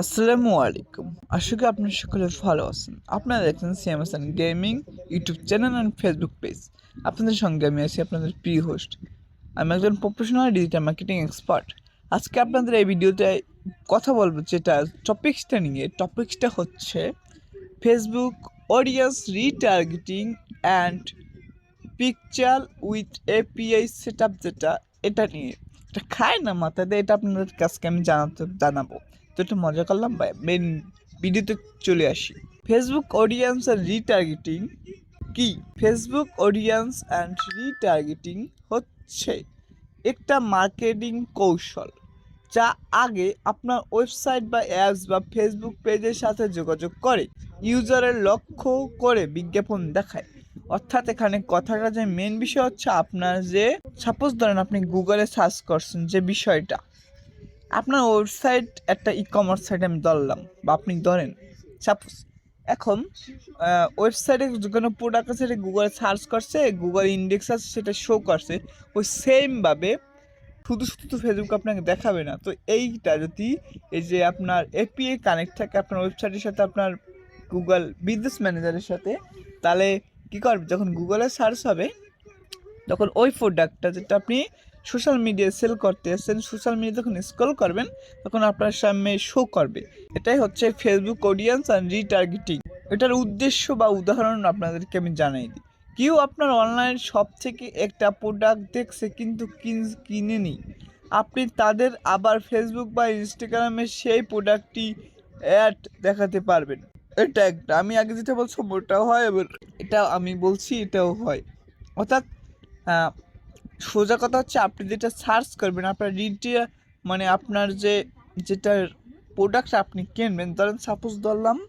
আসসালামু আলাইকুম। আশা করি আপনারা সকলে ভালো আছেন। আপনারা দেখছেন CMSN gaming YouTube channel and Facebook page আপনাদের সঙ্গে আমি আছি আপনাদের প্রিয় হোস্ট আমি একজন প্রফেশনাল ডিজিটাল মার্কেটিং এক্সপার্ট আজকে আপনাদের এই ভিডিওতে কথা বলব যেটা টপিক্সটা নিয়ে। টপিক্সটা হচ্ছে Facebook audience retargeting and picture with API set যেটা, এটা নিয়ে। এটা খায় না মাথাতে এটা আপনাদের কাছকে আমি জানাতে জানাব। তো একটু মজা করলাম মেন ভিডিওতে চলে আসি। ফেসবুক অডিয়েন্স অ্যান্ড রিটার্গেটিং কি? ফেসবুক অডিয়েন্স অ্যান্ড রিটার্গেটিং হচ্ছে একটা মার্কেটিং কৌশল যা আগে আপনার ওয়েবসাইট বা অ্যাপস বা ফেসবুক পেজের সাথে যোগাযোগ করে, ইউজারের লক্ষ্য করে বিজ্ঞাপন দেখায়। অর্থাৎ এখানে কথাটা যে মেন বিষয় হচ্ছে আপনার যে সাপোজ ধরেন আপনি গুগলে সার্চ করছেন যে বিষয়টা আপনার ওয়েবসাইট একটা ই কমার্স সাইট আমি ধরলাম, বা আপনি ধরেন সাপোজ এখন ওয়েবসাইটে কোনো প্রোডাক্ট আছে সেটা গুগলে সার্চ করছে গুগল ইন্ডেক্স আছে, সেটা শো করছে, ওই সেমভাবে শুধু শুধু তো ফেসবুক আপনাকে দেখাবে না। তো এইটা যদি এই যে আপনার এপিএ কানেক্ট থাকে আপনার ওয়েবসাইটের সাথে, আপনার গুগল বিজনেস ম্যানেজারের সাথে, তাহলে কী করবে? যখন গুগলে সার্চ হবে, তখন ওই প্রোডাক্টটা যেটা আপনি সোশ্যাল মিডিয়ায় সেল করতে এসেছেন সোশ্যাল মিডিয়া যখন স্ক্রল করবেন, তখন আপনার সামনে শো করবে। এটাই হচ্ছে ফেসবুক অডিয়েন্স অ্যান্ড রিটার্গেটিং এটার উদ্দেশ্য বা উদাহরণ আপনাদেরকে আমি জানাই দিই। কেউ আপনার অনলাইন শপ থেকে একটা প্রোডাক্ট দেখছে কিন্তু কিন- কিনেনি আপনি তাদের আবার ফেসবুক বা ইনস্টাগ্রামে সেই প্রোডাক্টটি অ্যাড দেখাতে পারবেন। এটা একটা। আমি আগে যেটা বলছি, ওটাও হয়, এবার এটা আমি বলছি, এটাও হয়। অর্থাৎ সোজা কথা হচ্ছে আপনি যেটা সার্চ করবেন, আপনার রিটিয়া মানে আপনার যে, যেটা প্রোডাক্ট আপনি কিনবেন, ধরেন সাপোজ ধরলাম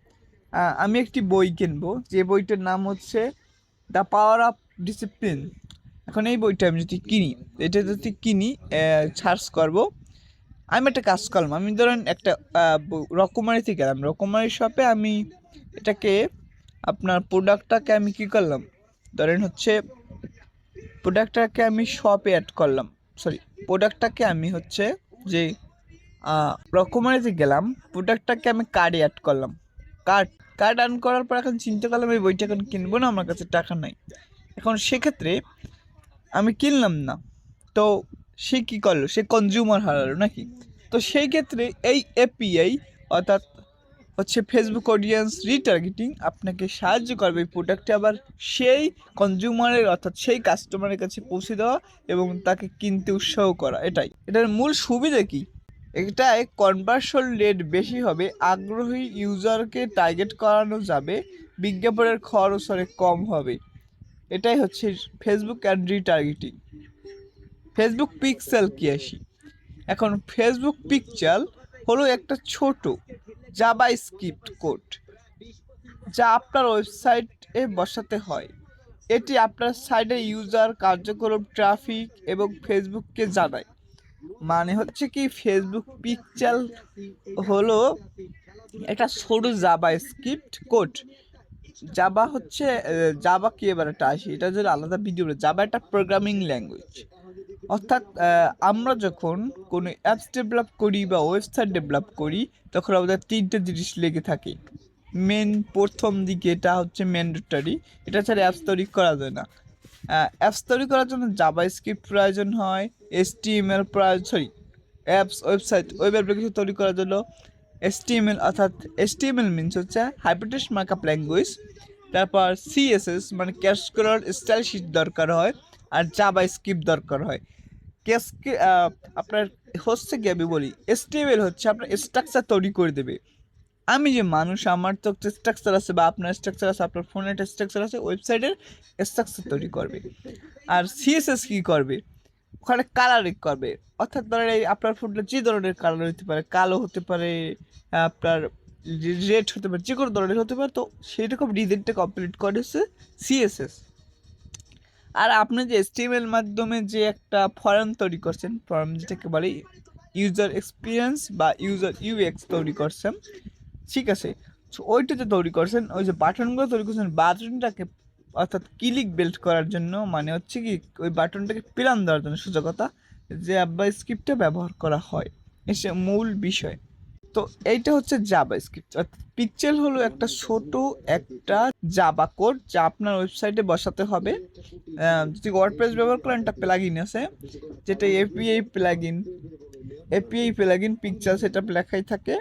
আমি একটি বই কিনবো, যে বইটার নাম হচ্ছে দ্য পাওয়ার অফ ডিসিপ্লিন এখন এই বইটা আমি যদি কিনি, এটা যদি কিনি সার্চ করব, আমি একটা কাজ করলাম, আমি ধরেন একটা ব- রকমারিতে গেলাম, রকমারি শপে আমি এটাকে, আপনার প্রোডাক্টটাকে আমি কী করলাম, ধরেন হচ্ছে প্রোডাক্টটাকে আমি শপে অ্যাড করলাম। সরি প্রোডাক্টটাকে আমি হচ্ছে যে রকমারিতে গেলাম প্রোডাক্টটাকে আমি কার্ডে অ্যাড করলাম। কার্ড কার্ড আর্ন করার পর এখন চিন্তা করলাম এই বইটা এখন কিনবো না, আমার কাছে টাকা নাই। এখন সেক্ষেত্রে আমি কিনলাম না। তো সে কী করল? সে কনজিউমার হারালো নাকি? তো সেই ক্ষেত্রে এই এপিআই অর্থাৎ হচ্ছে ফেসবুক অডিয়েন্স রিটার্গেটিং আপনাকে সাহায্য করবে এই প্রোডাক্টে আবার সেই কনজিউমারের অর্থাৎ সেই কাস্টমারের কাছে পৌঁছে দেওয়া এবং তাকে কিনতে উৎসাহ করা, এটাই। এটার মূল সুবিধা কি? এটায় কনভার্সন রেট বেশি হবে, আগ্রহী ইউজারকে টার্গেট করানো যাবে, বিজ্ঞাপনের খরচ অনেক কম হবে। এটাই হচ্ছে Facebook and retargeting Facebook pixel কি আসি? এখন ফেসবুক পিকচার হলো একটা ছোট জাবা স্ক্রিপ্ট কোড যা আপনার ওয়েবসাইটে বসাতে হয়। এটি আপনার সাইডে ইউজার কার্যক্রম ট্রাফিক এবং ফেসবুককে জানায়। মানে হচ্ছে কি ফেসবুক পিকচার হলো একটা সরু জাবা স্ক্রিপ্ট কোড জাবা হচ্ছে জাবা কি এবার একটা আসি? এটা যদি আলাদা ভিডিও জাবা একটা প্রোগ্রামিং ল্যাঙ্গুয়েজ অর্থাৎ আমরা যখন কোনো অ্যাপস ডেভেলপ করি বা ওয়েবসাইট ডেভেলপ করি, তখন আমাদের তিনটে জিনিস লেগে থাকে। মেন প্রথম দিকে এটা হচ্ছে ম্যান্ডেটারি এটা ছাড়া অ্যাপস তৈরি করা যায় না। অ্যাপস তৈরি করার জন্য জাবা স্ক্রিপ্ট প্রয়োজন হয় এসটিএমএল প্রয়োজন sorry apps website web application তৈরি করার জন্য এসটিএমএল অর্থাৎ এসটিএমএল মিনস হচ্ছে হাইপারটেক্সট মার্কআপ ল্যাঙ্গুয়েজ তারপর সিএসএস মানে ক্যাশকুলার স্টাইল শিট দরকার হয়, আর জাবা স্ক্রিপ্ট দরকার হয়। ক্যাসকে আপনার হচ্ছে কি আমি বলি এসটিএমএল হচ্ছে, আপনার স্ট্রাকচার তৈরি করে দেবে। আমি যে মানুষ, আমার তো একটা স্ট্রাকচার আছে বা আপনার স্ট্রাকচার আছে, আপনার ফোনের একটা স্ট্রাকচার আছে ওয়েবসাইটের স্ট্রাকচার তৈরি করবে। আর সিএসএস কী করবে? ওখানে কালারিং করবে। অর্থাৎ ধরেন এই আপনার ফোনটা যে ধরনের কালার হতে পারে, কালো হতে পারে, আপনার রেড হতে পারে যে কোনো ধরনের হতে পারে, তো সেই রকম ডিজাইনটা কমপ্লিট করে হচ্ছে সিএসএস আর আপনি যে এসটিএমএল মাধ্যমে যে একটা ফর্ম তৈরি করছেন, ফর্ম যেটাকে বলে ইউজার এক্সপিরিয়েন্স বা ইউজার ইউএক্স তৈরি করছেন, ঠিক আছে? ওইটা যে তৈরি করছেন, ওই যে বাটনগুলো তৈরি করছেন বাটনটাকে অর্থাৎ ক্লিক বেল্ট করার জন্য মানে হচ্ছে কি, ওই বাটনটাকে পিলান দেওয়ার জন্য সোজা কথা যে আব্বা স্ক্রিপ্টটা ব্যবহার করা হয়, এসে মূল বিষয়। তো এইটা হচ্ছে জাবা স্ক্রিপ্ট পিকচেল হলো একটা ছোট একটা জাবা কোড যা আপনার ওয়েবসাইটে বসাতে হবে। যদি ওয়ার্ডপ্রেস ব্যবহার করেন, একটা প্লাগইন আছে, যেটা API plugin API plugin picture সেটা লেখাই থাকে।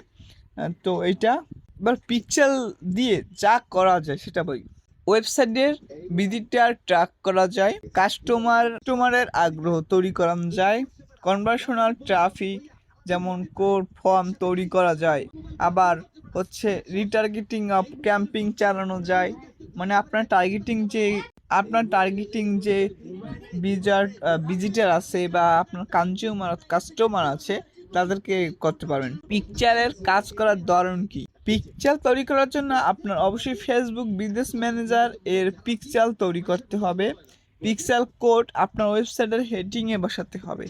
তো এইটা, এবার পিকচার দিয়ে যা করা যায় সেটা বলি। ওয়েবসাইটের ভিজিটার ট্র্যাক করা যায়। কাস্টমার কাস্টমারের আগ্রহ তৈরি করা যায়। কনভার্সনাল ট্রাফিক যেমন কোড ফর্ম তৈরি করা যায়, আবার হচ্ছে রিটার্গেটিং অফ ক্যাম্পিং চালানো যায়। মানে আপনার টার্গেটিং যে, আপনার টার্গেটিং যে বিজার ভিজিটার আছে বা আপনার কনজিউমার কাস্টমার আছে, তাদেরকে করতে পারবেন। পিকচারের কাজ করার ধরন কি? পিকচার তৈরি করার জন্য আপনার অবশ্যই ফেসবুক বিজনেস ম্যানেজার এর পিকচার তৈরি করতে হবে। পিক্সেল কোড আপনার ওয়েবসাইটের হেডিংয়ে বসাতে হবে।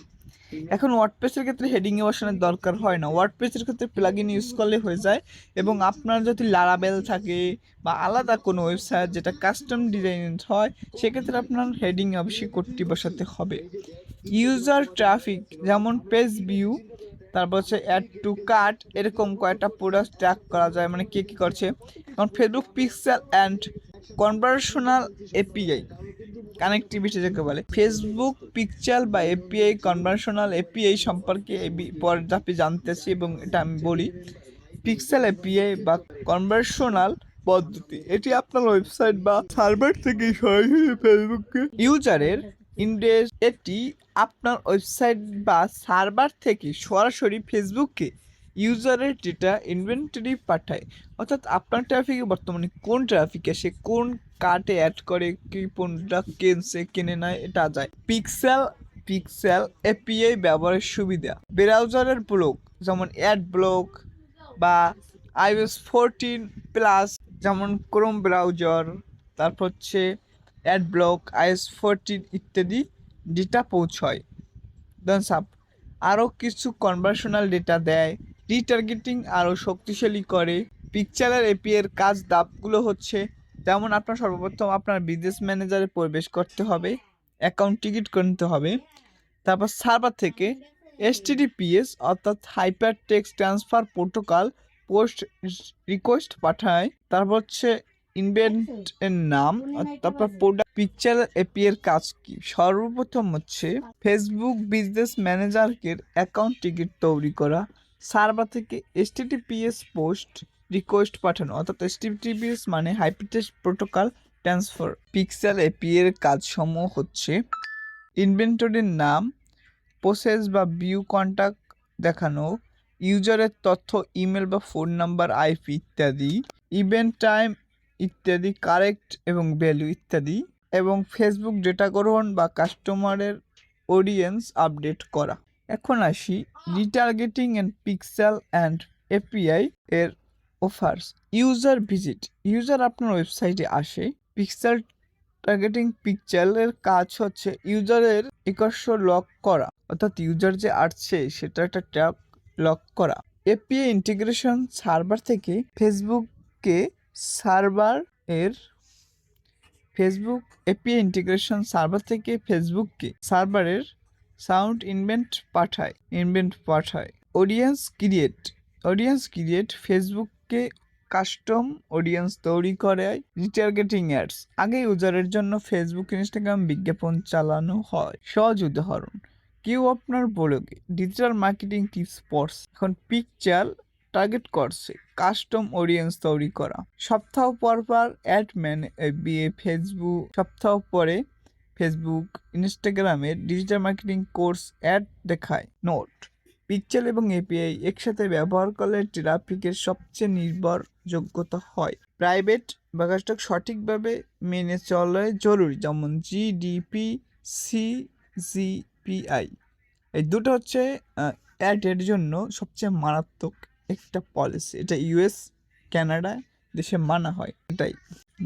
এখন ওয়ার্ডপ্রেসের ক্ষেত্রে হেডিংয়ে বসানোর দরকার হয় না। ওয়ার্ডপ্রেসের ক্ষেত্রে প্লাগইন ইউজ করলে হয়ে যায় এবং আপনার যদি লারাবেল থাকে বা আলাদা কোনো ওয়েবসাইট যেটা কাস্টম ডিজাইন হয়, সেক্ষেত্রে আপনার হেডিং অবশ্যই কোডটি বসাতে হবে। ইউজার ট্রাফিক যেমন পেজ ভিউ তারপর হচ্ছে অ্যাড টু কার্ট এরকম কয়েকটা প্রোডাক্ট ট্র্যাক করা যায়। মানে কে কী করছে? যেমন Facebook pixel and conversional API connectivity যাকে বলে। ফেসবুক পিকচার বা এপিআই কনভার্সনাল এপিআই সম্পর্কে পরের ধাপে জানতেছি এবং এটা আমি বলি। পিক্সেল এপিআই বা কনভার্সনাল পদ্ধতি। এটি আপনার ওয়েবসাইট বা সার্ভার থেকে সরাসরি ফেসবুককে ইউজারের ইন্ডেক্স এটি আপনার ওয়েবসাইট বা সার্ভার থেকে সরাসরি ফেসবুককে ইউজারের ডেটা ইনভেন্টরি পাঠায়। অর্থাৎ আপনার ট্রাফিকে বর্তমানে কোন ট্রাফিক আসে, কোন কার্টে অ্যাড করে কি কোনটা কিনছে, কিনে নেয় এটা যায়। পিক্সেল পিক্সেল এপিআই ব্যবহারের সুবিধা। ব্রাউজারের ব্লক যেমন অ্যাড ব্লক বা আইওএস ফোরটিন প্লাস যেমন ক্রোম ব্রাউজার তারপর হচ্ছে অ্যাড ব্লক আইএস ফোরটিন ইত্যাদি ডেটা পৌঁছয়। দেন সাপ আরও কিছু কনভার্সনাল ডেটা দেয় রিটার্গেটিং আরও শক্তিশালী করে। পিকচারের এপিএর কাজ দাপগুলো হচ্ছে যেমন আপনার সর্বপ্রথম আপনার বিজনেস ম্যানেজারে প্রবেশ করতে হবে অ্যাকাউন্ট টিকিট করতে হবে, তারপর সার্ভার থেকে এসটিডিপিএস অর্থাৎ hyper text transfer protocol post request পাঠায়, তারপর হচ্ছে ইনভেন্ট এর নাম, তারপর প্রোডাক্ট পিকচার এপি এর কাজ কি? সর্বপ্রথম হচ্ছে ফেসবুক বিজনেস ম্যানেজারকে অ্যাকাউন্ট টিকিট তৈরি করা সার্ভার থেকে এসটিটিপিএস পোস্ট রিকোয়েস্ট পাঠানো। অর্থাৎ এসটিটিপিএস মানে hypertext protocol transfer pixel API এর কাজসমূহ হচ্ছে ইনভেন্টরির নাম প্রসেস বা ভিউ কন্ট্যাক্ট দেখানো ইউজারের তথ্য ইমেল বা ফোন নাম্বার আইপি ইত্যাদি ইভেন্ট টাইম ইত্যাদি কারেক্ট এবং ভ্যালু ইত্যাদি, এবং ফেসবুক ডেটা গ্রহণ বা কাস্টমারের অডিয়েন্স আপডেট করা। এখন আসি retargeting and pixel and API এর অফার্স ইউজার ভিজিট। ইউজার আপনার ওয়েবসাইটে আসে। পিক্সেল টার্গেটিং পিকচারের কাজ হচ্ছে ইউজারের একস্ব লক করা। অর্থাৎ ইউজার যে আসছে, সেটা একটা ট্যাব লক করা। এপিআই ইন্টিগ্রেশন সার্ভার থেকে ফেসবুককে সার্ভার এর ফেসবুক এপিআই ইন্টিগ্রেশন সার্ভার থেকে ফেসবুককে সার্ভারের সাউন্ড ইনভেন্ট পাঠায়। ইনভেন্ট পাঠায়। Audience create. অডিয়েন্স ক্রিয়েট ফেসবুককে কাস্টম অডিয়েন্স তৈরি করে রিটার্গেটিং অ্যাডস আগে ইউজারের জন্য ফেসবুক ইনস্টাগ্রাম বিজ্ঞাপন চালানো হয়। সহজ উদাহরণ, কেউ আপনার ব্লগে ডিজিটাল মার্কেটিং টিপস পড়ছে এখন পিকচার টার্গেট করছে কাস্টম অডিয়েন্স তৈরি করা। সপ্তাহ পর পর অ্যাড ম্যান বিয়ে ফেসবুক সপ্তাহ পরে ফেসবুক ইনস্টাগ্রামে ডিজিটাল মার্কেটিং কোর্স অ্যাড দেখায়। নোট পিকচার এবং এপিআই একসাথে ব্যবহার করলে ট্রাফিকের সবচেয়ে নির্ভরযোগ্যতা হয়। প্রাইভেট বাগাসটক সঠিকভাবে মেনে চলে জরুরি, যেমন জিডিপি সিজিপিআই এই দুটো হচ্ছে অ্যাডের জন্য সবচেয়ে মারাত্মক একটা পলিসি এটা ইউএস কানাডা দেশে মানা হয়। এটাই।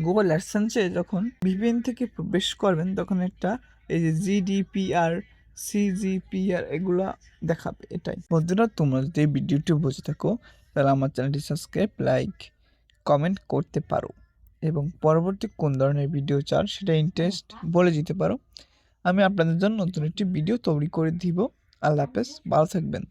গুগল অ্যাডসেন্সে যখন ভিপিএন থেকে প্রবেশ করবেন, তখন একটা এই যে জিডিপিআর সিজিপিআর এগুলা দেখাবে, এটাই। বন্ধুরা, তোমরা যদি এই ভিডিওটি বুঝে থাকো, তাহলে আমার চ্যানেলটি সাবস্ক্রাইব, লাইক, কমেন্ট করতে পারো। এবং পরবর্তী কোন ধরনের ভিডিও চান সেটা ইন্টারেস্ট বলে দিতে পারো। আমি আপনাদের জন্য নতুন একটি ভিডিও তৈরি করে দিব। আল্লাহ হাফেজ, ভালো থাকবেন।